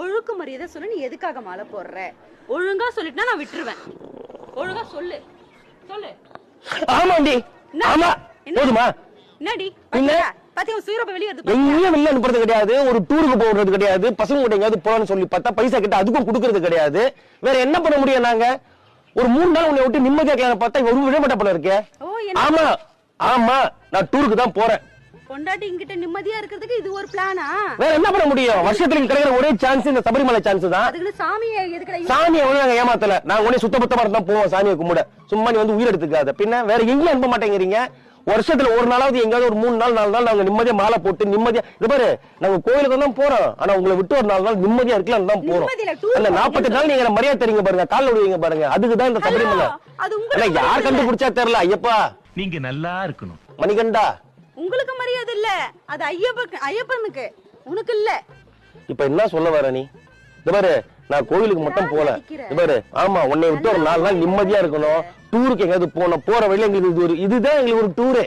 ஒழுக்கு மரியாதை சொல்லு நீ எதுக்காக மாலை போடுற? ஒழுங்கா சொல்லிட்டுனா நான் விட்டுருவேன். ஒழுங்கா சொல்லு. சொல்லு. ஆமாண்டி? ஆமா? போதுமா? என்னடி. பாத்தியா சூரப்ப வெளியே வருது? எங்கேயும் வெளில அனுப்புறது கிடையாது. ஒரு டூருக்கு போடுறது கிடையாது. பசங்க கூட எங்கேயாவது போறோம்னு சொல்லி பார்த்தா பைசா கிட்ட அதுக்கும் கொடுக்கறது கிடையாது. வேற என்ன பண்ண முடியும் நாங்க? ஒரு மூணு நாள் உன்னை விட்டு நிம்மதியா இருக்கலாம் பார்த்தா ஒரு விடமாட்ட போல இருக்கே. ஆமா. ஆமா. நான் டூருக்கு தான் போறேன். பொண்டாட்டி இங்கிட்ட நிம்மதியா இருக்கிறதுக்கு இது ஒரு பிளானா வேற என்ன பண்ண முடியும்? வருஷத்துல இங்க கிடைக்கிற ஒரே சான்ஸ் இந்த சபரிமலை சான்ஸ் தான். அதுக்குன்னு சாமியை எதுக்கடா யூஸ் சாமியை வந்து நாங்க ஏமாத்தல. நாங்க உடனே சுத்தபத்தமா இருந்தா போவோம் சாமியை கும்பிட. சும்மா நீ வந்து உயிர் எடுத்துக்காத. பின்ன வேற எங்கேயும் அனுப்ப மாட்டேங்கிறீங்க. வருஷத்துல ஒரு நாளாவது எங்கேயாவது ஒரு மூணு நாள் நாலு நாள் நாங்க நிம்மதியா மாலை போட்டு நிம்மதியா இது பாரு நாங்க கோயிலுக்கு தான் போறோம். ஆனா உங்களை விட்டு ஒரு நாலு நாள் நிம்மதியா இருக்கலாம் தான் போறோம். அந்த நாற்பத்தி நாள் நீங்க மரியாதை தரீங்க பாருங்க கால்ல விடுவீங்க பாருங்க. அதுக்குதான் இந்த சபரிமலை. யார். கண்டுபிடிச்சா தெரியல ஐயப்பா. நீங்க நல்லா இருக்கணும். மணிகண்டா. உங்களுக்கு மரியாதை இல்ல. அது ஐயப்பனுக்கு ஐயப்பனுக்கு. உனக்கு இல்ல. இப்ப என்ன சொல்ல வர நீ? இது பாரு நான் கோயிலுக்கு மட்டும் போல. பாரு ஆமா உன்னை விட்டு ஒரு நாலு நாள் நிம்மதியா இருக்கணும். டூருக்கு எங்கேயாவது போனோம் போற வழியில எங்களுக்கு இது ஒரு இதுதான் எங்களுக்கு ஒரு டூரு